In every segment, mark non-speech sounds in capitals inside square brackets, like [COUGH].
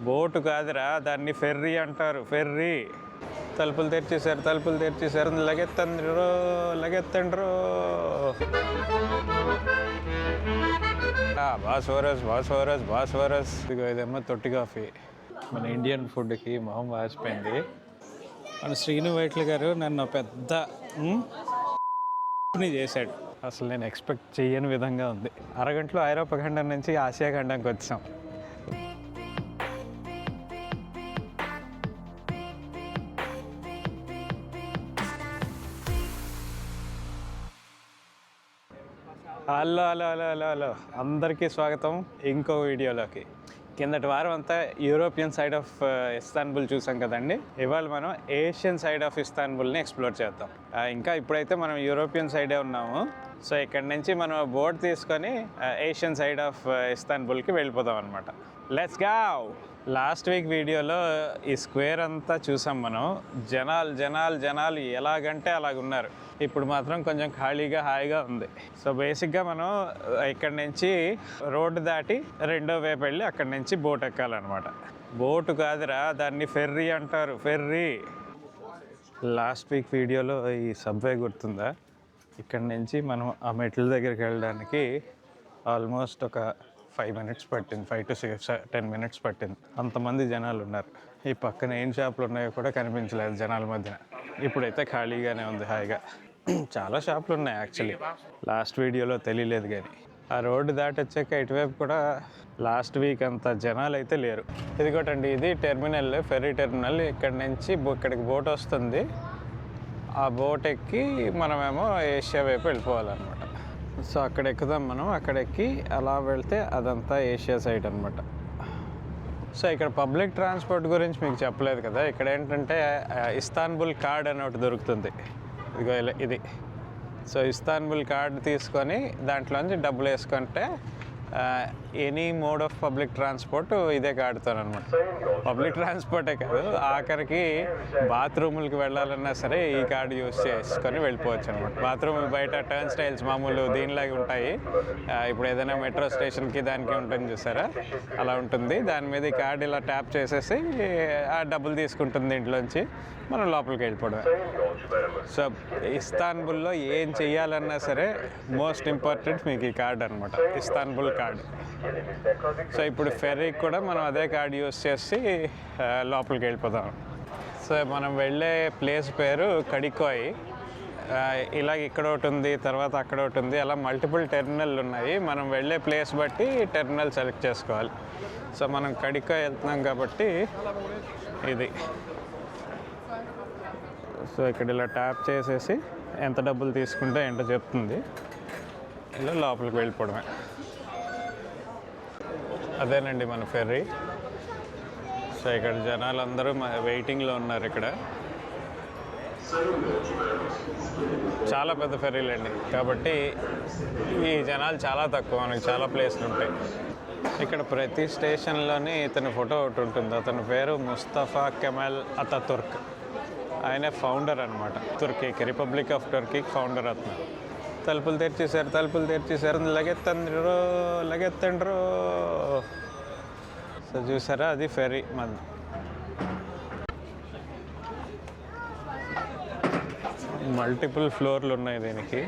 Boat కాదురా దాన్ని ferry అంటారు ఫెర్రీ. తలుపులు తెరిచేశారు తలుపులు తెరిచేశారు లగెత్తండ్రు లగెత్తండ్రో. బాస్వరస్ బాస్వరస్ బాస్వరస్. ఇదిగో ఇదేమో తొట్టి కాఫీ. మన ఇండియన్ ఫుడ్కి మొహం వాసిపోయింది మన శ్రీను వైట్ల గారు నన్ను పెద్ద చేశాడు. అసలు నేను ఎక్స్పెక్ట్ చేయని విధంగా ఉంది. అరగంటలో ఐరోపా ఖండం నుంచి ఆసియా ఖండంకి వచ్చాం. Hello hello hello hello hello. అందరికీ స్వాగతం ఇంకో వీడియోలోకి. కిందటి వారం అంతా యూరోపియన్ సైడ్ ఆఫ్ ఇస్తాన్బుల్ చూసాం కదండి. ఇవాళ మనం ఏషియన్ సైడ్ ఆఫ్ ఇస్తాన్బుల్ని ఎక్స్ప్లోర్ చేద్దాం. ఇంకా ఇప్పుడైతే మనం యూరోపియన్ సైడే ఉన్నాము. సో ఇక్కడ నుంచి మనం బోర్డు తీసుకొని ఏషియన్ సైడ్ ఆఫ్ ఇస్తాన్బుల్కి వెళ్ళిపోదాం అనమాట లెట్స్ గావ్ లాస్ట్ వీక్ వీడియోలో ఈ స్క్వేర్ అంతా చూసాం మనం. జనాలు జనాలు జనాలు ఎలాగంటే అలాగున్నారు. ఇప్పుడు మాత్రం కొంచెం ఖాళీగా హాయిగా ఉంది. సో బేసిక్గా మనం ఇక్కడ నుంచి రోడ్డు దాటి రెండో వైపు వెళ్ళి అక్కడి నుంచి బోట్ ఎక్కాలన్నమాట. బోటు కాదురా దాన్ని ఫెర్రీ అంటారు ఫెర్రీ. లాస్ట్ వీక్ వీడియోలో ఈ సబ్వే గుర్తుందా? ఇక్కడ నుంచి మనం ఆ మెట్ల దగ్గరికి వెళ్ళడానికి ఆల్మోస్ట్ ఒక ఫైవ్ మినిట్స్ పట్టింది five to six ten minutes పట్టింది. అంతమంది జనాలు ఉన్నారు. ఈ పక్కన ఏం షాపులు ఉన్నాయో కూడా కనిపించలేదు జనాల మధ్యన. ఇప్పుడైతే ఖాళీగానే ఉంది హాయిగా. చాలా షాపులు ఉన్నాయి యాక్చువల్లీ లాస్ట్ వీడియోలో తెలియలేదు కానీ. ఆ రోడ్డు దాటొచ్చాక ఇటువైపు కూడా లాస్ట్ వీక్ అంత జనాలు అయితే లేరు. ఇదిగోటండి ఇది టెర్మినల్ ఫెర్రీ టెర్మినల్ ఇక్కడ నుంచి బో- ఇక్కడికి బోట్ వస్తుంది. ఆ బోట్ ఎక్కి మనమేమో ఏషియా వైపు వెళ్ళిపోవాలన్నమాట. సో అక్కడ ఎక్కుదాం మనం. అక్కడ ఎక్కి అలా వెళ్తే అదంతా ఏషియా సైడ్ అనమాట సో ఇక్కడ పబ్లిక్ ట్రాన్స్పోర్ట్ గురించి మీకు చెప్పలేదు కదా. ఇక్కడ ఏంటంటే ఇస్తాన్బుల్ కార్డ్ అని ఒకటి దొరుకుతుంది. ఇదిగో ఇది. సో ఇస్తాన్బుల్ కార్డ్ తీసుకొని దాంట్లోంచి డబ్బులు వేసుకుంటే any mode of public transport ఇదే కార్డుతో అనమాట పబ్లిక్ ట్రాన్స్పోర్టే కాదు ఆఖరికి బాత్రూములకి వెళ్ళాలన్నా సరే ఈ కార్డు యూస్ చేసుకొని వెళ్ళిపోవచ్చు అనమాట బాత్రూమ్ బయట టర్న్ స్టైల్స్ మామూలు దీనిలాగే ఉంటాయి. ఇప్పుడు ఏదైనా మెట్రో స్టేషన్కి దానికి ఉంటుంది చూసారా? అలా ఉంటుంది. దాని మీద ఈ కార్డు ఇలా ట్యాప్ చేసేసి ఆ డబ్బులు తీసుకుంటుంది ఇంట్లోంచి మనం లోపలికి వెళ్ళిపోవడం సో ఇస్తాన్బుల్లో ఏం చేయాలన్నా సరే మోస్ట్ ఇంపార్టెంట్ మీకు ఈ కార్డ్ అనమాట ఇస్తాన్బుల్ కార్డ్. సో ఇప్పుడు ఫెర్రీకి కూడా మనం అదే కార్డ్ యూస్ చేసి లోపలికి వెళ్ళిపోదాం. సో మనం వెళ్ళే ప్లేస్ పేరు కడికోయ్ ఇలాగ ఇక్కడ ఒకటి ఉంది తర్వాత అక్కడ ఒకటి ఉంది అలా మల్టిపుల్ టెర్మినల్ ఉన్నాయి. మనం వెళ్ళే ప్లేస్ బట్టి టెర్మినల్ సెలెక్ట్ చేసుకోవాలి. సో మనం కడికోయ్ వెళ్తున్నాం కాబట్టి ఇది. సో ఇక్కడ ఇలా ట్యాప్ చేసేసి ఎంత డబ్బులు తీసుకుంటే ఏంటో చెప్తుంది. ఇలా లోపలికి వెళ్ళిపోవడమే. అదేనండి మన ఫెర్రీ. సో ఇక్కడ జనాలు అందరూ వెయిటింగ్లో ఉన్నారు ఇక్కడ. చాలా పెద్ద ఫెర్రీలు అండి కాబట్టి ఈ జనాలు చాలా తక్కువ మనకి చాలా ప్లేస్లు ఉంటాయి. ఇక్కడ ప్రతి స్టేషన్లోని ఇతని ఫోటో ఒకటి ఉంటుంది. అతని పేరు ముస్తఫా కెమల్ అతతుర్క్. ఆయన ఫౌండర్ అనమాట తుర్కీకి రిపబ్లిక్ ఆఫ్ టర్కీకి ఫౌండర్ అతను. తలుపులు తెరిచేశారు తలుపులు తెరిచేశారు. లగెత్తండ్రు లగెత్తండ్రు. సో చూసారా అది ఫెరీ మన మల్టిపుల్ ఫ్లోర్లు ఉన్నాయి దీనికి.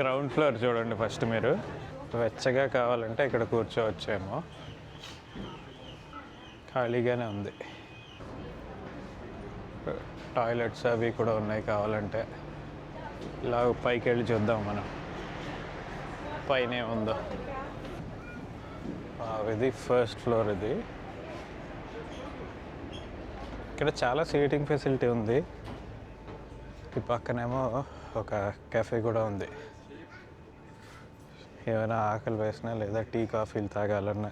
గ్రౌండ్ ఫ్లోర్ చూడండి ఫస్ట్ మీరు. వెచ్చగా కావాలంటే ఇక్కడ కూర్చోవచ్చేమో. ఖాళీగానే ఉంది. టాయిలెట్స్ అవి కూడా ఉన్నాయి కావాలంటే. ఇలా పైకి వెళ్ళి చూద్దాం మనం. పైన ఉందో. ఇది ఫస్ట్ ఫ్లోర్ ఇది. ఇక్కడ చాలా సీటింగ్ ఫెసిలిటీ ఉంది. ఈ పక్కనేమో ఒక కెఫే కూడా ఉంది. ఏమైనా ఆకలి వేసినా లేదా టీ కాఫీలు తాగాలన్నా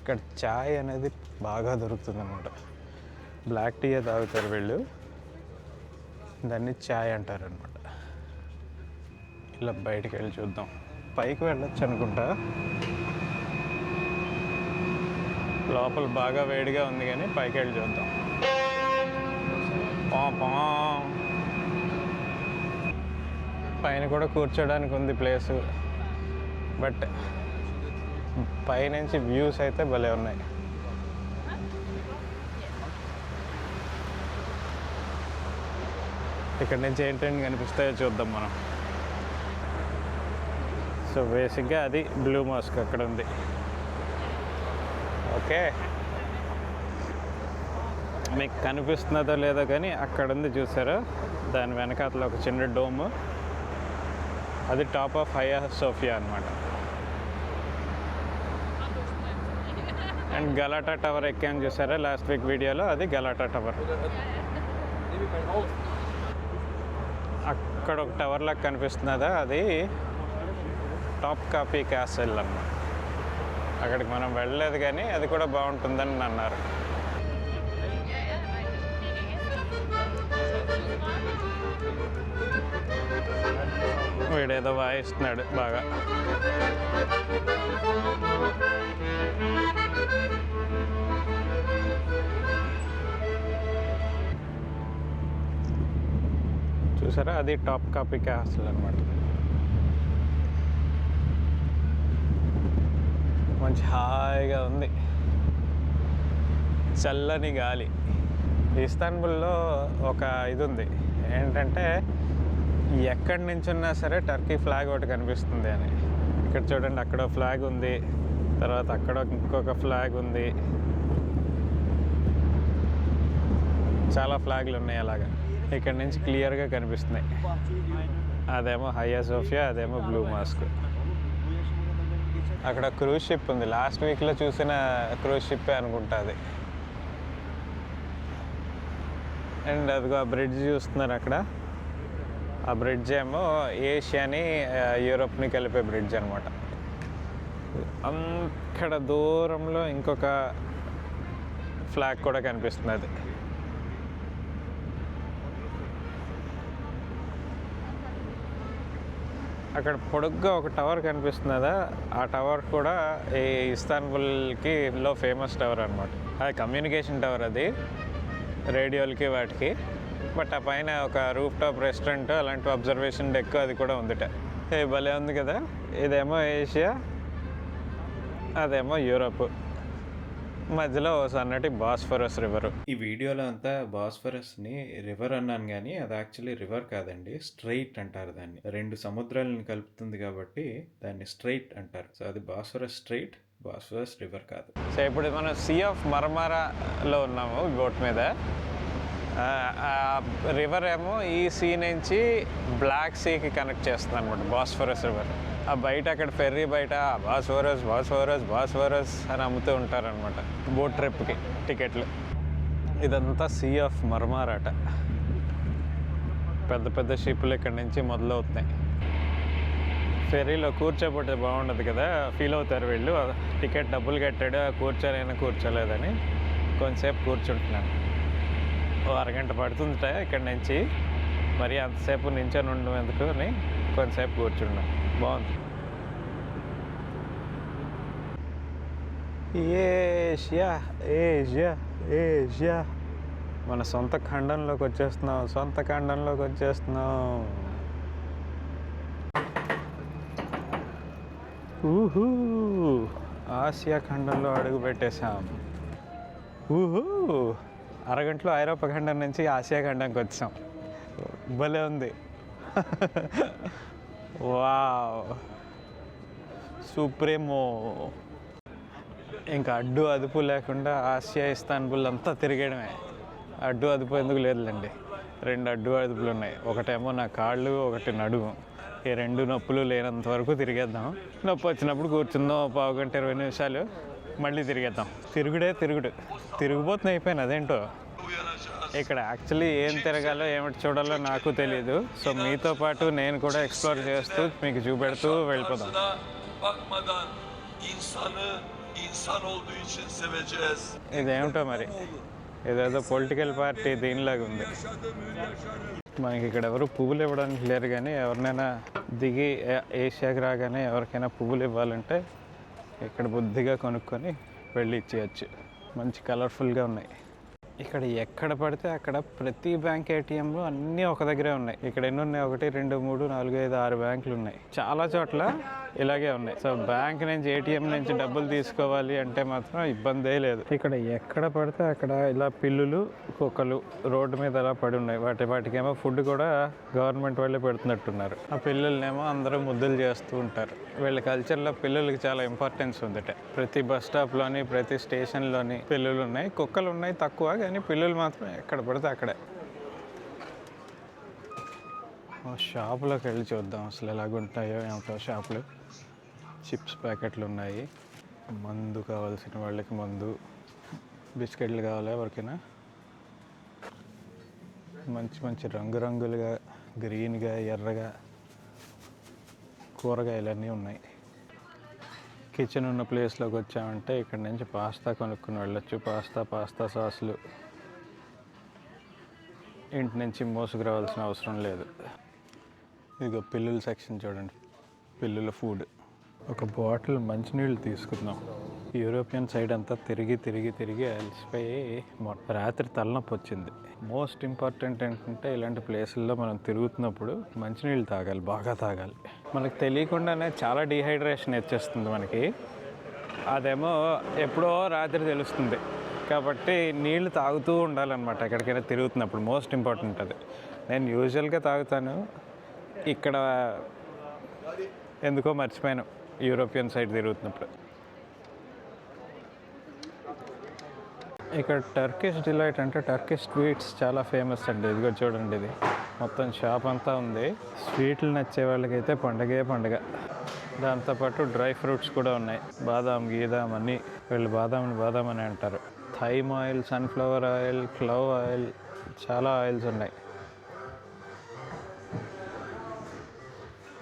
ఇక్కడ చాయ్ అనేది బాగా దొరుకుతుంది అనమాట బ్లాక్ టీయే తాగుతారు వీళ్ళు. దాన్ని చాయ్ అంటారు అనమాట ఇలా బయటికి వెళ్ళి చూద్దాం. పైకి వెళ్ళొచ్చు అనుకుంటా. లోపల బాగా వేడిగా ఉంది కానీ పైకి వెళ్ళి చూద్దాం. పా పా. పైన కూడా కూర్చోడానికి ఉంది ప్లేసు. బట్ పైనుంచి వ్యూస్ అయితే భలే ఉన్నాయి. ఇక్కడ నుంచి ఏంటంటే కనిపిస్తాయో చూద్దాం మనం. సో బేసిక్గా అది బ్లూ మాస్క్ అక్కడ ఉంది. ఓకే మీకు కనిపిస్తున్నదో లేదో కానీ అక్కడ ఉంది చూసారు? దాని వెనకాతలో ఒక చిన్న డోమ్. అది టాప్ ఆఫ్ హయా సోఫియా అనమాట అండ్ గలాటా టవర్ ఎక్కాను చూసారా? లాస్ట్ వీక్ వీడియోలో అది గలాటా టవర్ అక్కడ ఒక టవర్ లాగా కనిపిస్తున్నదా అది టాప్ కాపీ క్యాసెల్ అన్నమాట అక్కడికి మనం వెళ్ళలేదు కానీ అది కూడా బాగుంటుందని అన్నారు వీడేదో వాయిస్తున్నాడు బాగా. చూసారా? అది టాప్ కాపీ క్యాస్టల్ అనమాట మంచి హాయిగా ఉంది. చల్లని గాలి. ఇస్తాన్బుల్లో ఒక ఇది ఉంది ఏంటంటే ఎక్కడి నుంచి ఉన్నా సరే టర్కీ ఫ్లాగ్ ఒకటి కనిపిస్తుంది అని. ఇక్కడ చూడండి అక్కడ ఫ్లాగ్ ఉంది. తర్వాత అక్కడ ఇంకొక ఫ్లాగ్ ఉంది. చాలా ఫ్లాగ్లు ఉన్నాయి అలాగా. ఇక్కడ నుంచి క్లియర్గా కనిపిస్తున్నాయి. అదేమో హయ్యా సోఫియా అదేమో బ్లూ మాస్క్. అక్కడ క్రూజ్ షిప్ ఉంది. లాస్ట్ వీక్లో చూసిన క్రూజ్ షిప్పే అనుకుంటా అది. అండ్ అదిగో ఆ బ్రిడ్జ్ చూస్తున్నారు అక్కడ. ఆ బ్రిడ్జ్ ఏమో ఏషియాని యూరోప్ని కలిపే బ్రిడ్జ్ అనమాట అక్కడ దూరంలో ఇంకొక ఫ్లాగ్ కూడా కనిపిస్తుంది అక్కడ పొడుగ్గా ఒక టవర్ కనిపిస్తున్నదా ఆ టవర్ కూడా ఈ ఇస్తాన్బుల్కి లో ఫేమస్ టవర్ అనమాట అది కమ్యూనికేషన్ టవర్ అది రేడియోలకి వాటికి. బట్ ఆ పైన ఒక రూఫ్ టాప్ రెస్టారెంట్ అలాంటి అబ్జర్వేషన్ డెక్ అది కూడా ఉందిట. ఏ భలే ఉంది కదా? ఇదేమో ఏషియా అదేమో యూరోప్. మధ్యలో సన్నటి బాస్ఫరస్ రివర్. ఈ వీడియోలో అంతా బాస్ఫరస్ని రివర్ అన్నాను కానీ అది యాక్చువల్లీ రివర్ కాదండి స్ట్రైట్ అంటారు దాన్ని. రెండు సముద్రాలను కలుపుతుంది కాబట్టి దాన్ని స్ట్రైట్ అంటారు. సో అది బాస్ఫరస్ స్ట్రైట్ బాస్ఫరస్ రివర్ కాదు. సో ఇప్పుడు మనం సీ ఆఫ్ మర్మారాలో ఉన్నాము బోట్ మీద. రివర్ ఏమో ఈ సీ నుంచి బ్లాక్ సీకి కనెక్ట్ చేస్తుంది అనమాట బాస్ఫరస్ రివర్. ఆ బయట అక్కడ ఫెర్రీ బయట బాసోరస్ బాసోరస్ బాసోరస్ అని అమ్ముతూ ఉంటారనమాట బోట్ ట్రిప్కి టికెట్లు. ఇదంతా సీ ఆఫ్ మర్మారాట. పెద్ద పెద్ద షిప్లు ఇక్కడ నుంచి మొదలవుతున్నాయి. ఫెర్రీలో కూర్చోబోతే బాగుండదు కదా ఫీల్ అవుతారు వీళ్ళు. టికెట్ డబ్బులు కట్టాడు కూర్చోలేనా కూర్చోలేదని కొంతసేపు కూర్చుంటున్నాను. ఓ అరగంట పడుతుందిట ఇక్కడ నుంచి. మరి అంతసేపు నించొని ఉండడం ఎందుకు అని కొంతసేపు కూర్చున్నాను. బాగుంది. Asia Asia Asia. మన సొంత ఖండంలోకి వచ్చేస్తున్నాం సొంత ఖండంలోకి వచ్చేస్తున్నాం. ఊహూ ఆసియా ఖండంలో అడుగు పెట్టేశాం. ఊహూ అరగంటలో ఐరోపా ఖండం నుంచి ఆసియా ఖండంకి వచ్చాం. భలే ఉంది. వావ్. సుప్రీమో. ఇంకా అడ్డు అదుపు లేకుండా ఆసియా ఇస్తాన్బుల్ అంతా తిరిగేయడమే. అడ్డు అదుపు ఎందుకు లేదులేండి. రెండు అడ్డు అదుపులు ఉన్నాయి. ఒకటేమో నా కాళ్ళు ఒకటి నడుము. ఈ రెండు నొప్పులు లేనంత వరకు తిరిగేద్దాం. నొప్పి వచ్చినప్పుడు కూర్చుందాం పావు గంట ఇరవై నిమిషాలు. మళ్ళీ తిరిగేద్దాం. తిరుగుడే తిరుగుడు. తిరిగిపోతుంది అయిపోయాను అదేంటో? ఇక్కడ యాక్చువల్లీ ఏం తిరగాలో ఏమిటి చూడాలో నాకు తెలియదు సో మీతో పాటు నేను కూడా ఎక్స్ప్లోర్ చేస్తూ మీకు చూపెడుతూ వెళ్ళిపోదాం. ఇదేమిటో మరి? ఇదేదో పొలిటికల్ పార్టీ దీనిలాగా ఉంది. మనకి ఇక్కడ ఎవరు పువ్వులు ఇవ్వడానికి లేరు కానీ ఎవరినైనా దిగి ఏషియాకి రాగానే ఎవరికైనా పువ్వులు ఇవ్వాలంటే ఇక్కడ బుద్ధిగా కొనుక్కొని వెళ్ళి ఇచ్చేయచ్చు. మంచి కలర్ఫుల్గా ఉన్నాయి. ఇక్కడ ఎక్కడ పడితే అక్కడ ప్రతి బ్యాంక్ ఏటీఎంలు అన్నీ ఒక దగ్గరే ఉన్నాయి. ఇక్కడ ఎన్ని ఉన్నాయి? ఒకటి రెండు మూడు నాలుగు ఐదు ఆరు బ్యాంకులు ఉన్నాయి. చాలా చోట్ల ఇలాగే ఉన్నాయి. సో బ్యాంక్ నుంచి ఏటీఎం నుంచి డబ్బులు తీసుకోవాలి అంటే మాత్రం ఇబ్బందే లేదు. ఇక్కడ ఎక్కడ పడితే అక్కడ ఇలా పిల్లులు కుక్కలు రోడ్డు మీద అలా పడి ఉన్నాయి. వాటి వాటికేమో ఫుడ్ కూడా గవర్నమెంట్ వాళ్ళే పెడుతున్నట్టున్నారు. ఆ పిల్లల్నేమో అందరూ ముద్దులు చేస్తూ ఉంటారు. వీళ్ళ కల్చర్లో పిల్లలకి చాలా ఇంపార్టెన్స్ ఉందట. ప్రతి బస్ స్టాప్లోని ప్రతి స్టేషన్లోని పిల్లులు ఉన్నాయి. కుక్కలు ఉన్నాయి తక్కువ కానీ పిల్లలు మాత్రం ఎక్కడ పడితే అక్కడే. షాపులోకి వెళ్ళి చూద్దాం. అసలు ఎలాగుంటాయో ఏమిటో షాపులు. చిప్స్ ప్యాకెట్లు ఉన్నాయి. మందు కావాల్సిన వాళ్ళకి మందు. బిస్కెట్లు కావాలా ఎవరికైనా? మంచి మంచి రంగురంగులుగా గ్రీన్గా ఎర్రగా కూరగాయలన్నీ ఉన్నాయి. కిచెన్ ఉన్న ప్లేస్లోకి వచ్చామంటే ఇక్కడ నుంచి పాస్తా కొనుక్కుని వెళ్ళొచ్చు. పాస్తా పాస్తా సాసులు. ఇంటి నుంచి మోసుకురావాల్సిన అవసరం లేదు. ఇదిగో పిల్లుల సెక్షన్ చూడండి. పిల్లుల ఫుడ్ ఒక బాటిల్ మంచినీళ్ళు తీసుకుందాం. యూరోపియన్ సైడ్ అంతా తిరిగి తిరిగి తిరిగి అలసిపోయి రాత్రి తలనొప్పి వచ్చింది. మోస్ట్ ఇంపార్టెంట్ ఏంటంటే ఇలాంటి ప్లేసుల్లో మనం తిరుగుతున్నప్పుడు మంచినీళ్ళు తాగాలి బాగా తాగాలి. మనకు తెలియకుండానే చాలా డీహైడ్రేషన్ వచ్చేస్తుంది మనకి. అదేమో ఎప్పుడో రాత్రి తెలుస్తుంది. కాబట్టి నీళ్ళు తాగుతూ ఉండాలన్నమాట ఎక్కడికైనా తిరుగుతున్నప్పుడు. మోస్ట్ ఇంపార్టెంట్ అది. నేను యూజువల్గా తాగుతాను. ఇక్కడ ఎందుకో మర్చిపోయాను యూరోపియన్ సైడ్ తిరుగుతున్నప్పుడు. ఇక్కడ టర్కిష్ డిలైట్ అంటే టర్కిష్ స్వీట్స్ చాలా ఫేమస్ అండి ఇదిగో చూడండి ఇది. మొత్తం షాప్ అంతా ఉంది స్వీట్లు నచ్చే వాళ్ళకైతే పండగే పండగ. దాంతోపాటు డ్రై ఫ్రూట్స్ కూడా ఉన్నాయి బాదాం గీదాం అన్నీ. వీళ్ళు బాదాంని బాదాం అని అంటారు. Thyme oil sunflower oil clove oil చాలా ఆయిల్స్ ఉన్నాయి.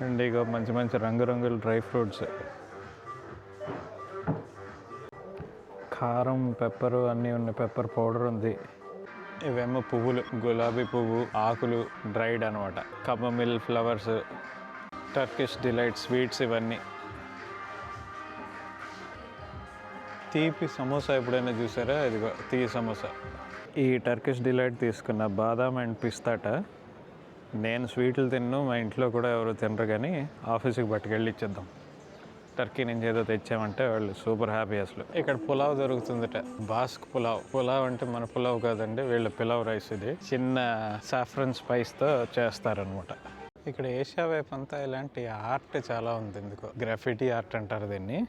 అండ్ ఇగో మంచి మంచి రంగురంగుల డ్రై ఫ్రూట్స్. కారం పెప్పర్ అన్నీ ఉన్నాయి. పెప్పర్ పౌడర్ ఉంది. ఇవేమో పువ్వులు గులాబీ పువ్వు ఆకులు డ్రైడ్ అనమాట. Chamomile flowers Turkish delight sweets ఇవన్నీ. తీపి సమోసా ఎప్పుడైనా చూసారా? ఇదిగో తీ సమోసా. ఈ టర్కిష్ డిలైట్ తీసుకున్న బాదాం అండ్ పిస్తాట. నేను స్వీట్లు తిన్ను మా ఇంట్లో కూడా ఎవరు తినరు కానీ ఆఫీస్కి పట్టుకెళ్ళి ఇచ్చేద్దాం. టర్కీ నుంచి ఏదో తెచ్చామంటే వాళ్ళు సూపర్ హ్యాపీ అసలు. ఇక్కడ పులావ్ దొరుకుతుందట. బాస్క్ పులావ్. పులావ్ అంటే మన పులావ్ కాదండి వీళ్ళ పులావ్ రైస్ ఇది. చిన్న సాఫ్రన్ స్పైస్తో చేస్తారనమాట ఇక్కడ ఏషియా వైపు అంతా ఇలాంటి ఆర్ట్ చాలా ఉంది ఎందుకో గ్రాఫిటీ ఆర్ట్ అంటారు దీన్ని.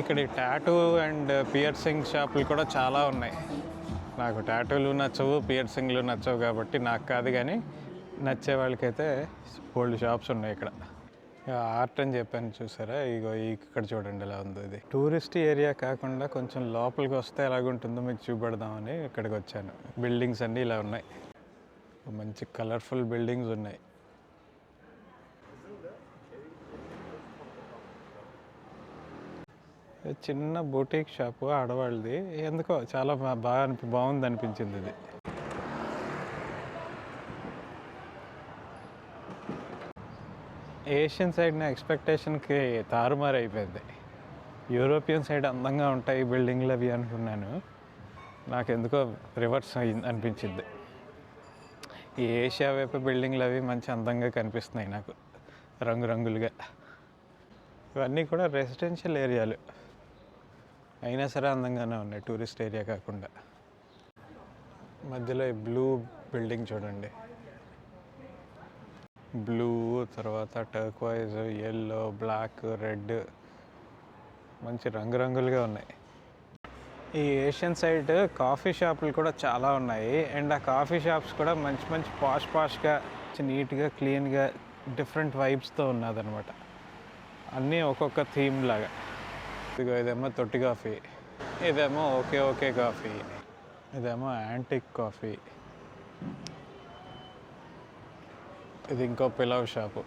ఇక్కడ టాటూ అండ్ పియర్సింగ్ షాపులు కూడా చాలా ఉన్నాయి. నాకు టాటూలు నచ్చవు పియర్సింగ్లు నచ్చవు కాబట్టి నాకు కాదు కానీ నచ్చే వాళ్ళకైతే ఓల్డ్ షాప్స్ ఉన్నాయి ఇక్కడ. ఆర్ట్ అని చెప్పాను చూసారా? ఇగో ఇక్కడ చూడండి ఎలా ఉందో ఇది. టూరిస్ట్ ఏరియా కాకుండా కొంచెం లోపలికి వస్తే ఎలాగుంటుందో మీకు చూపెడదామని ఇక్కడికి వచ్చాను. బిల్డింగ్స్ అన్నీ ఇలా ఉన్నాయి. మంచి కలర్ఫుల్ బిల్డింగ్స్ ఉన్నాయి. చిన్న బొటీక్ షాపు ఆడవాళ్ళది. ఎందుకో చాలా బాగా అనిపి బాగుంది అనిపించింది ఇది. ఏషియన్ సైడ్ నా ఎక్స్పెక్టేషన్కి తారుమారు అయిపోయింది. యూరోపియన్ సైడ్ అందంగా ఉంటాయి బిల్డింగ్లు అవి అనుకున్నాను. నాకు ఎందుకో రివర్స్ అయింది అనిపించింది. ఈ ఏషియా వైపు బిల్డింగ్లు అవి మంచి అందంగా కనిపిస్తున్నాయి నాకు రంగురంగులుగా. ఇవన్నీ కూడా రెసిడెన్షియల్ ఏరియాలు. అయినా సరే అందంగానే ఉన్నాయి టూరిస్ట్ ఏరియా కాకుండా. మధ్యలో ఈ బ్లూ బిల్డింగ్ చూడండి. బ్లూ తర్వాత టర్క్వైజ్ ఎల్లో బ్లాక్ రెడ్ మంచి రంగురంగులుగా ఉన్నాయి. ఈ ఏషియన్ సైడ్ కాఫీ షాపులు కూడా చాలా ఉన్నాయి. అండ్ ఆ కాఫీ షాప్స్ కూడా మంచి మంచి పాష్ పాష్గా నీట్గా క్లీన్గా డిఫరెంట్ వైబ్స్తో ఉన్నదనమాట అన్నీ ఒక్కొక్క థీమ్ లాగా. ఇదిగో ఇదేమో తొట్టి కాఫీ. ఇదేమో ఓకే ఓకే కాఫీ. ఇదేమో యాంటిక్ కాఫీ. ఇది ఇంకో పిలవ్ షాపు.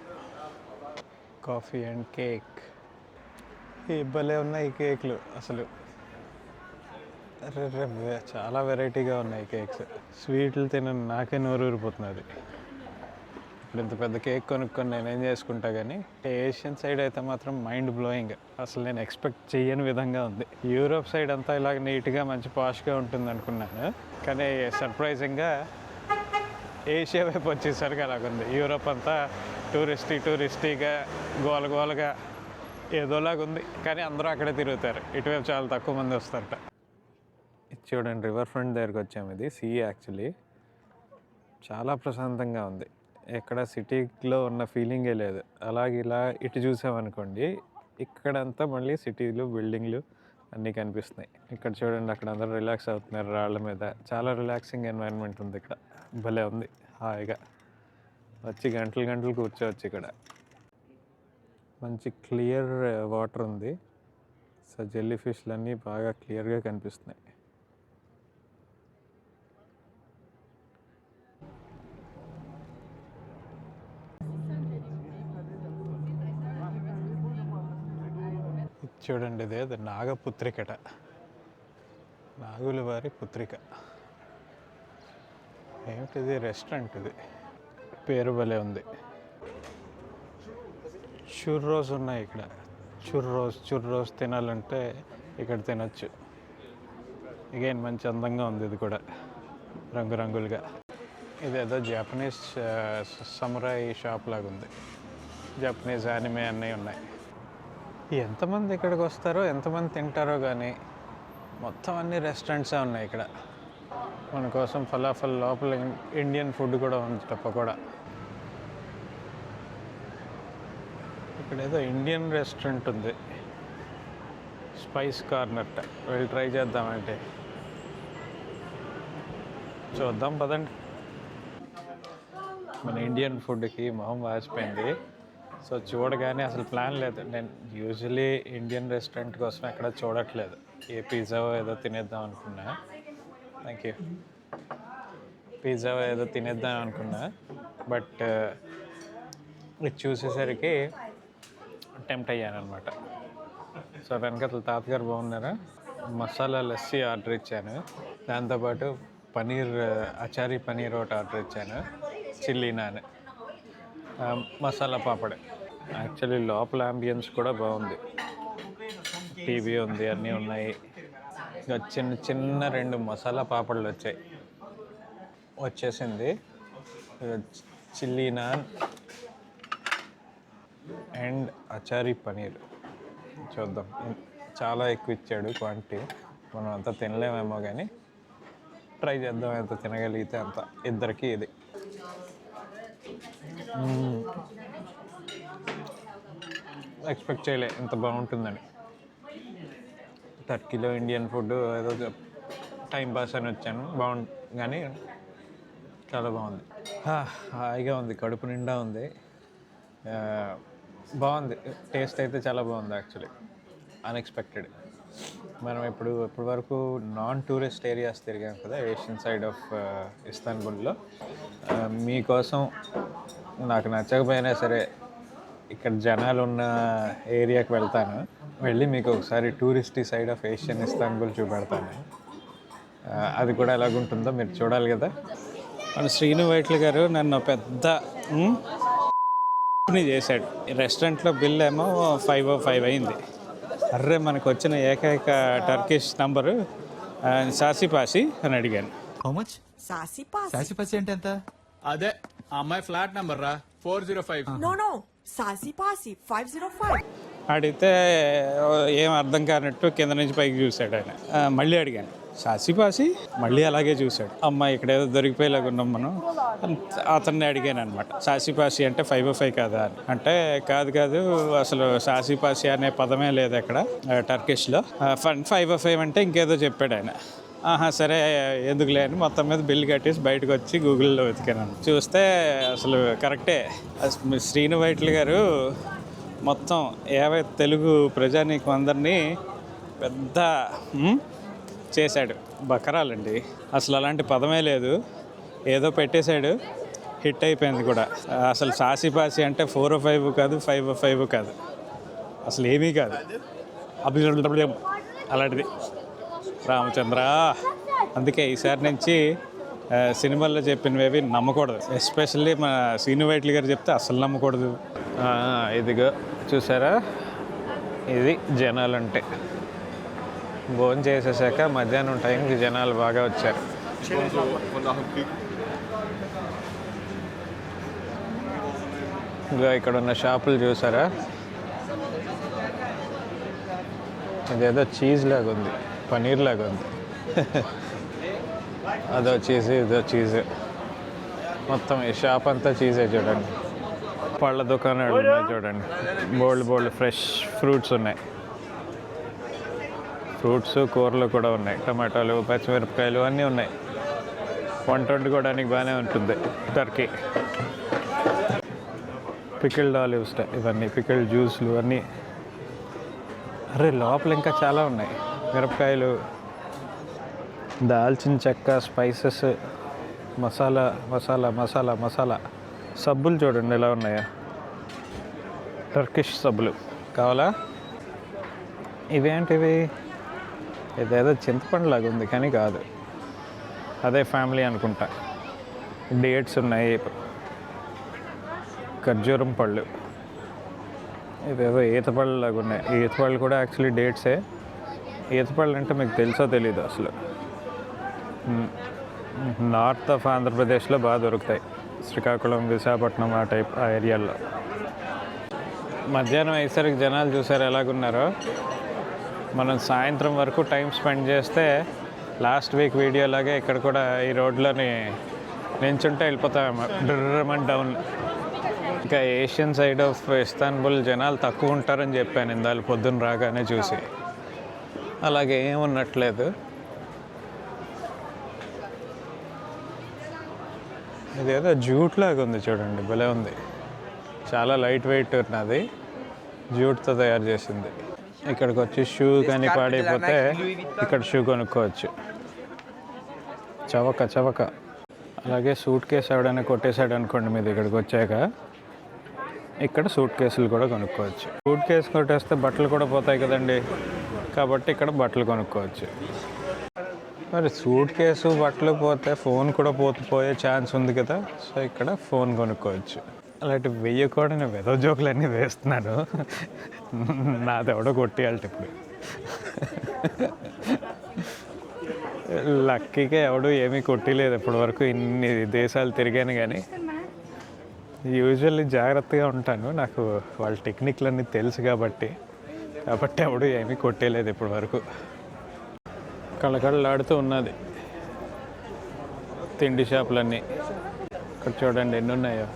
Coffee and cake. ఈ భలే ఉన్నాయి కేక్లు అసలు. అరే రే చాలా వెరైటీగా ఉన్నాయి కేక్స్. స్వీట్లు తిన నాకే నోరు ఊరిపోతున్నది ఇప్పుడు ఇంత పెద్ద కేక్ కొనుక్కొని ఏం చేసుకుంటా కానీ ఏషియన్ సైడ్ అయితే మాత్రం మైండ్ బ్లోయింగ్ అసలు నేను ఎక్స్పెక్ట్ చేయని విధంగా ఉంది. యూరోప్ సైడ్ అంతా ఇలాగ నీట్గా మంచి పాష్గా ఉంటుంది అనుకున్నాను. కానీ సర్ప్రైజింగ్గా ఏషియా వైపు వచ్చేసరికి అలాగుంది. యూరోప్ అంతా టూరిస్టీ టూరిస్టీగా గోల గోలగా ఏదోలాగా ఉంది. కానీ అందరూ అక్కడే తిరుగుతారు. ఇటువైపు చాలా తక్కువ మంది వస్తారట. చూడండి రివర్ ఫ్రంట్ దగ్గరికి వచ్చాము. ఇది సీ యాక్చువల్లీ చాలా ప్రశాంతంగా ఉంది. ఎక్కడ సిటీలో ఉన్న ఫీలింగే లేదు. అలాగే ఇలా ఇటు చూసామనుకోండి ఇక్కడంతా మళ్ళీ సిటీలు బిల్డింగ్లు అన్నీ కనిపిస్తున్నాయి. ఇక్కడ చూడండి అక్కడ అందరూ రిలాక్స్ అవుతున్నారు రాళ్ళ మీద. చాలా రిలాక్సింగ్ ఎన్వైరన్మెంట్ ఉంది ఇక్కడ. భలే ఉంది హాయిగా. వచ్చి గంటలు గంటలు కూర్చోవచ్చు ఇక్కడ. మంచి క్లియర్ వాటర్ ఉంది. సో జెల్లీ ఫిష్లు అన్నీ బాగా క్లియర్గా కనిపిస్తున్నాయి ఇది చూడండి ఇదే అది నాగపుత్రికట. నాగుల వారి పుత్రిక. ఏమిటిది? రెస్టారెంట్ ఇది. పేరు భలే ఉంది. చుర్రోస్ ఉన్నాయి ఇక్కడ. చుర్రోస్ చుర్రోస్ తినాలంటే ఇక్కడ తినచ్చు. ఇగైన్ మంచి అందంగా ఉంది ఇది కూడా రంగురంగులుగా. ఇదేదో జపనీస్ సమురాయి షాప్ లాగా ఉంది జపనీస్ యానిమే అన్నీ ఉన్నాయి. ఎంతమంది ఇక్కడికి వస్తారో ఎంతమంది తింటారో కానీ మొత్తం అన్ని రెస్టారెంట్సే ఉన్నాయి ఇక్కడ. మన కోసం ఫలాఫల్ లోపల ఇండియన్ ఫుడ్ కూడా ఉంది తప్ప కూడా. ఇక్కడ ఏదో ఇండియన్ రెస్టారెంట్ ఉంది. స్పైస్ కార్నర్ వెళ్ళి ట్రై చేద్దామంటే. చూద్దాం పదండి. మన ఇండియన్ ఫుడ్కి మొహం వాసిపోయింది. సో చూడగానే అసలు ప్లాన్ లేదు. నేను యూజువలీ ఇండియన్ రెస్టారెంట్ కోసం ఎక్కడ చూడట్లేదు. ఏ పిజ్జా ఏదో తినేద్దాం అనుకున్నా. థ్యాంక్ యూ పిజ్జా ఏదో తినేద్దాం అనుకున్నా. బట్ uh, ఇది చూసేసరికి అటెంప్ట్ అయ్యాను అనమాట సో వెనకతల తాతగారు బాగున్నారా? మసాలా లస్సీ ఆర్డర్ ఇచ్చాను. దాంతోపాటు పనీర్ uh, అచారీ పనీర్ ఒకటి ఆర్డర్ ఇచ్చాను. చిల్లీ నాన్. మసాలా పాపడే. యాక్చువల్లీ లోపల అంబియన్స్ కూడా బాగుంది. టీవీ ఉంది అన్నీ ఉన్నాయి. ఇంకా చిన్న చిన్న రెండు మసాలా పాపడ్లు వచ్చాయి. వచ్చేసింది. Chilli naan and achari paneer. చూద్దాం. చాలా ఎక్కువ ఇచ్చాడు క్వాంటిటీ. మనం అంతా తినలేమేమో కానీ ట్రై చేద్దాం. ఎంత తినగలిగితే అంత. ఇద్దరికి ఇది. ఎక్స్పెక్ట్ చేయలే ఇంత బాగుంటుందని. టర్కీలో ఇండియన్ ఫుడ్ ఏదో టైం పాస్ అని వచ్చాను బాగుంది కానీ చాలా బాగుంది. హాయిగా ఉంది కడుపు నిండా ఉంది. బాగుంది టేస్ట్ అయితే చాలా బాగుంది యాక్చువల్లీ అన్ఎక్స్పెక్టెడ్. మనం ఇప్పుడు ఇప్పటి వరకు నాన్ టూరిస్ట్ ఏరియాస్ తిరిగాం కదా ఏషియన్ సైడ్ ఆఫ్ ఇస్తాన్బుల్లో. మీకోసం నాకు నచ్చకపోయినా సరే ఇక్కడ జనాలు ఉన్న ఏరియాకి వెళ్తాను. వెళ్ళి మీకు ఒకసారి touristy side of Asian Istanbul చూపెడతాను. అది కూడా ఎలాగుంటుందో మీరు చూడాలి కదా. మన శ్రీను వైట్ల గారు నన్ను పెద్ద చేశాడు. ఈ రెస్టారెంట్లో బిల్ ఏమో ఫైవ్ ఫైవ్ అయింది. అర్రే మనకు వచ్చిన ఏకైక టర్కిష్ నంబరు ఆ, సాసిపాసి అని అడిగాను. హౌ మచ్ సాసి పాస్. సాసి పసి అంటే ఎంత? అదే ఆ అమ్మాయి ఫ్లాట్ నంబర్ రా four zero five. No no saucy పాసి ఫైవ్ జీరో ఫైవ్. అడిగితే ఏం అర్థం కానట్టు కింద నుంచి పైకి చూశాడు ఆయన. మళ్ళీ అడిగాను. సాసిపాసి మళ్ళీ అలాగే చూశాడు. అమ్మ ఇక్కడ ఏదో దొరికిపోయేలాగా ఉన్నాం మనం అతన్ని అడిగాను అనమాట సాసిపాసి అంటే ఫైవ్ ఫైవ్ కాదా అని. అంటే కాదు కాదు అసలు సాసిపాసి అనే పదమే లేదు అక్కడ టర్కిష్లో. ఫన్ ఫైవ్ ఫైవ్ అంటే ఇంకేదో చెప్పాడు ఆయన. ఆహా సరే ఎందుకులే అని మొత్తం మీద బిల్లు కట్టేసి బయటకు వచ్చి గూగుల్లో వెతికాను. చూస్తే అసలు కరెక్టే. శ్రీను వైట్ల గారు మొత్తం యాభై తెలుగు ప్రజానీకం అందరినీ పెద్ద చేశాడు. బకరాలండి. అసలు అలాంటి పదమే లేదు. ఏదో పెట్టేశాడు. హిట్ అయిపోయింది కూడా. అసలు సాసిపాసి అంటే ఫోర్ ఫైవ్ కాదు ఫైవ్ ఫైవ్ కాదు. అసలు ఏమీ కాదు. అభివృద్ధి అలాంటిది. రామచంద్ర. అందుకే ఈసారి నుంచి సినిమాల్లో చెప్పినవి నమ్మకూడదు. ఎస్పెషల్లీ మన సీను వైట్ల గారు చెప్తే అస్సలు నమ్మకూడదు. ఇదిగో చూసారా? ఇది జనాలు అంటే భోజనం చేసేసాక మధ్యాహ్నం టైంకి జనాలు బాగా వచ్చారు. ఇంకా ఇక్కడ ఉన్న షాపులు చూసారా? ఇదేదో చీజ్ లాగా ఉంది పనీర్ లాగా ఉంది. అదో చీజ్ ఇదో చీజ్ మొత్తం ఈ షాప్ అంతా చీజే చూడండి. పళ్ళ దుకాణాలు ఉన్నాయి చూడండి. బోల్డ్ బోల్డ్ ఫ్రెష్ ఫ్రూట్స్ ఉన్నాయి. ఫ్రూట్స్ కూరలు కూడా ఉన్నాయి. టమాటాలు పచ్చిమిరపకాయలు అన్నీ ఉన్నాయి. వంట వండుకోవడానికి బాగానే ఉంటుంది. టర్కీ పికిల్డ్ ఆలివ్స్ ఇవన్నీ పికిల్డ్ జ్యూస్లు అన్నీ. అరే లోపల ఇంకా చాలా ఉన్నాయి. మిరపకాయలు దాల్చిన చెక్క స్పైసెస్ మసాలా మసాలా మసాలా మసాలా. సబ్బులు చూడండి ఎలా ఉన్నాయో. టర్కిష్ సబ్బులు కావాలా? ఇవేంటివి? ఇదేదో చింతపండు లాగా ఉంది కానీ కాదు. అదే ఫ్యామిలీ అనుకుంటా. డేట్స్ ఉన్నాయి. ఖర్జూరం పళ్ళు. ఇవేవో ఈతపళ్ళు లాగా ఉన్నాయి. ఈతపళ్ళు కూడా యాక్చువల్లీ డేట్సే. ఈతపళ్ళు అంటే మీకు తెలుసో తెలీదు అసలు. నార్త్ ఆఫ్ ఆంధ్రప్రదేశ్లో బాగా దొరుకుతాయి. శ్రీకాకుళం విశాఖపట్నం ఆ టైప్ ఆ ఏరియాల్లో మధ్యాహ్నం అయ్యేసరికి జనాలు చూసారు ఎలాగున్నారో? మనం సాయంత్రం వరకు టైం స్పెండ్ చేస్తే లాస్ట్ వీక్ వీడియో లాగే ఇక్కడ కూడా ఈ రోడ్లోని నించుంటే వెళ్ళిపోతామేమో. డ్రమన్ డౌన్. ఇంకా ఏషియన్ సైడ్ ఆఫ్ ఇస్తాన్బుల్ జనాలు తక్కువ ఉంటారని చెప్పాను ఇందాలు పొద్దున్న రాగానే చూసి. అలాగే ఏం ఉన్నట్లేదు ఇదేదో జూట్ లాగా ఉంది చూడండి భలే ఉంది. చాలా లైట్ వెయిట్ ఉన్నది. జూట్తో తయారు చేసింది. ఇక్కడికి వచ్చి షూ కానీ పాడైపోతే ఇక్కడ షూ కొనుక్కోవచ్చు. చవక చవక. అలాగే సూట్ కేసు ఎవడైనా కొట్టేశాడు అనుకోండి మీరు ఇక్కడికి వచ్చాక ఇక్కడ సూట్ కేసులు కూడా కొనుక్కోవచ్చు. సూట్ కేసు కొట్టేస్తే బట్టలు కూడా పోతాయి కదండి. కాబట్టి ఇక్కడ బట్టలు కొనుక్కోవచ్చు. మరి సూట్ కేసు బట్టలు పోతే ఫోన్ కూడా పోతుపోయే ఛాన్స్ ఉంది కదా సో ఇక్కడ ఫోన్ కొనుక్కోవచ్చు. అలాంటి వెయ్యకూడని వెదో జోకులన్నీ వేస్తున్నాను నాది ఎవడో కొట్టేయాలి ఇప్పుడు. లక్కీగా ఎవడు ఏమీ కొట్టిలేదు ఇప్పటి వరకు ఇన్ని దేశాలు తిరిగాను కానీ యూజువల్లీ జాగ్రత్తగా ఉంటాను నాకు వాళ్ళ టెక్నిక్లన్నీ తెలుసు కాబట్టి. కాబట్టి ఎవడు ఏమీ కొట్టేయలేదు ఇప్పటి వరకు. కళకళలాడుతూ ఉన్నది. తిండి షాపులన్నీ. ఇక్కడ చూడండి ఎన్ని ఉన్నాయో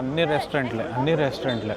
అన్ని రెస్టారెంట్లే అన్ని రెస్టారెంట్లే.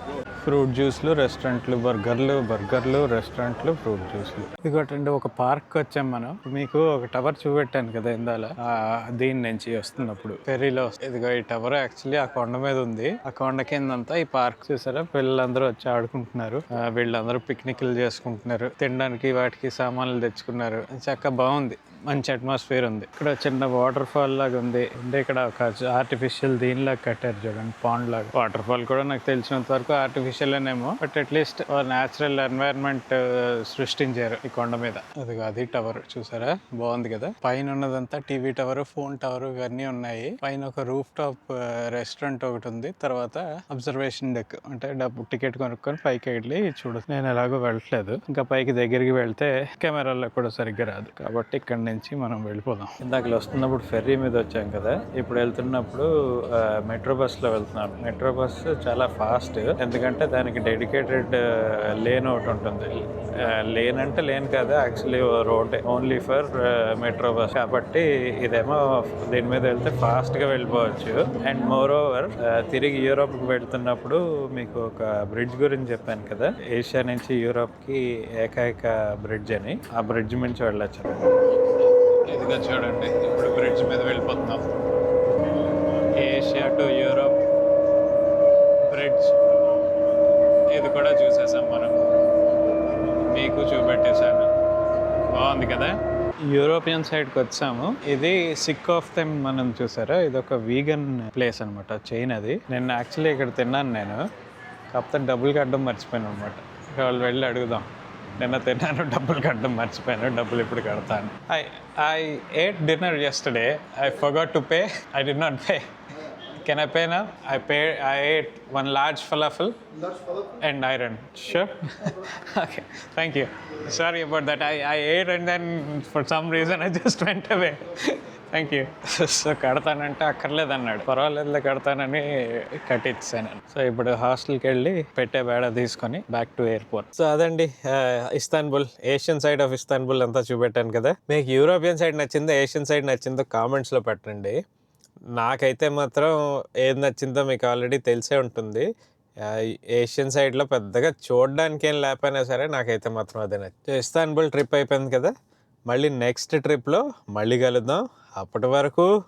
ఫ్రూట్ జ్యూస్లు రెస్టారెంట్లు బర్గర్లు బర్గర్లు రెస్టారెంట్లు ఫ్రూట్ జ్యూస్లు. ఇదిగోటండి ఒక పార్క్ వచ్చాం మనం. మీకు ఒక టవర్ చూపెట్టాను కదా ఇందాల. ఆ, దీని నుంచి వస్తున్నప్పుడు. ఫెరీలో ఇదిగో ఈ టవర్ యాక్చువల్లీ ఆ కొండ మీద ఉంది. ఆ కొండ కిందంతా ఈ పార్క్ చూసారా? పిల్లలందరూ వచ్చి ఆడుకుంటున్నారు. ఆ, వీళ్ళందరూ పిక్నిక్లు చేసుకుంటున్నారు. తినడానికి వాటికి సామాన్లు తెచ్చుకున్నారు. చక్కగా బాగుంది. మంచి అట్మాస్ఫియర్ ఉంది. ఇక్కడ చిన్న వాటర్ ఫాల్ లాగా ఉంది. అంటే ఇక్కడ ఒక ఆర్టిఫిషియల్ దీనిలాగా కట్టారు చూడండి పాండ్ లాగా. వాటర్ ఫాల్ కూడా నాకు తెలిసినంత వరకు artificial అనేమో but at least natural environment సృష్టించారు ఈ కొండ మీద. అది అది టవర్ చూసారా? బాగుంది కదా? పైన ఉన్నదంతా టీవీ టవర్ ఫోన్ టవర్ ఇవన్నీ ఉన్నాయి. పైన ఒక రూఫ్ టాప్ రెస్టారెంట్ ఒకటి ఉంది. తర్వాత అబ్జర్వేషన్ డెక్ అంటే డబ్బు టికెట్ కొనుక్కొని పైకి వెళ్ళి చూడదు నేను ఎలాగో వెళ్ళట్లేదు. ఇంకా పైకి దగ్గరికి వెళ్తే కెమెరాల్లో కూడా సరిగ్గా రాదు. కాబట్టి ఇక్కడ నుంచి మనం వెళ్ళిపోదాం. ఇందాక వస్తున్నప్పుడు ఫెర్రీ మీద వచ్చాం కదా? ఇప్పుడు వెళ్తున్నప్పుడు uh, మెట్రో బస్లో వెళ్తున్నాం. మెట్రో బస్ చాలా ఫాస్ట్ ఎందుకంటే అంటే దానికి డెడికేటెడ్ లేన్ ఒకటి ఉంటుంది. లేన్ అంటే లేన్ కాదు actually road only for metro bus. కాబట్టి ఇదేమో దీని మీద వెళ్తే ఫాస్ట్గా వెళ్ళిపోవచ్చు. అండ్ మోర్ ఓవర్ తిరిగి యూరోప్కి వెళ్తున్నప్పుడు మీకు ఒక బ్రిడ్జ్ గురించి చెప్పాను కదా. ఏషియా నుంచి యూరోప్కి ఏకైక బ్రిడ్జ్ అని. ఆ బ్రిడ్జ్ నుంచి వెళ్ళచ్చు. ఇదిగా చూడండి ఇప్పుడు బ్రిడ్జ్ మీద వెళ్ళిపోతున్నాం. Asia to Europe bridge. ఇది కూడా చూసేసాం మనం. మీకు చూపెట్టేశాను. బాగుంది కదా? యూరోపియన్ సైడ్కి వచ్చాము. ఇది సిక్ ఆఫ్ దెమ్ మనం చూసారా? ఇది ఒక వీగన్ ప్లేస్ అనమాట చైన్ అది. నేను యాక్చువల్లీ ఇక్కడ తిన్నాను నేను. కాకపోతే డబ్బులు కట్టడం మర్చిపోయాను అనమాట వాళ్ళు వెళ్ళి అడుగుదాం. నిన్న తిన్నాను డబ్బులు కట్టడం మర్చిపోయాను డబ్బులు ఇప్పుడు కడతాను. I I ate dinner yesterday. I forgot to pay I did not pay can I pay నా I pay I ate one large falafel and iron. Sure? [LAUGHS] okay, thank you. Sorry about that. I, I ate and then for some reason I just [LAUGHS] went away. Thank you so కడతానంటే అక్కర్లేదు అన్నాడు పర్వాలేదులే కడతానని కట్టించాను so ఇప్పుడు హాస్టల్కి వెళ్ళి పెట్టే బేడ తీసుకొని back to airport so అదండి Istanbul. Asian side of Istanbul అంతా చూపెట్టాను కదా. మీకు యూరోపియన్ సైడ్ నచ్చిందో ఏషియన్ సైడ్ నచ్చిందో కామెంట్స్లో పెట్టండి. నాకైతే మాత్రం ఏది నచ్చిందో మీకు ఆల్రెడీ తెలిసే ఉంటుంది. ఏషియన్ సైడ్లో పెద్దగా చూడడానికి ఏం లేకపోయినా సరే నాకైతే మాత్రం అదే నచ్చింది ఇస్తాన్బుల్ ట్రిప్ అయిపోయింది కదా. మళ్ళీ నెక్స్ట్ ట్రిప్లో మళ్ళీ కలుద్దాం. అప్పటి వరకు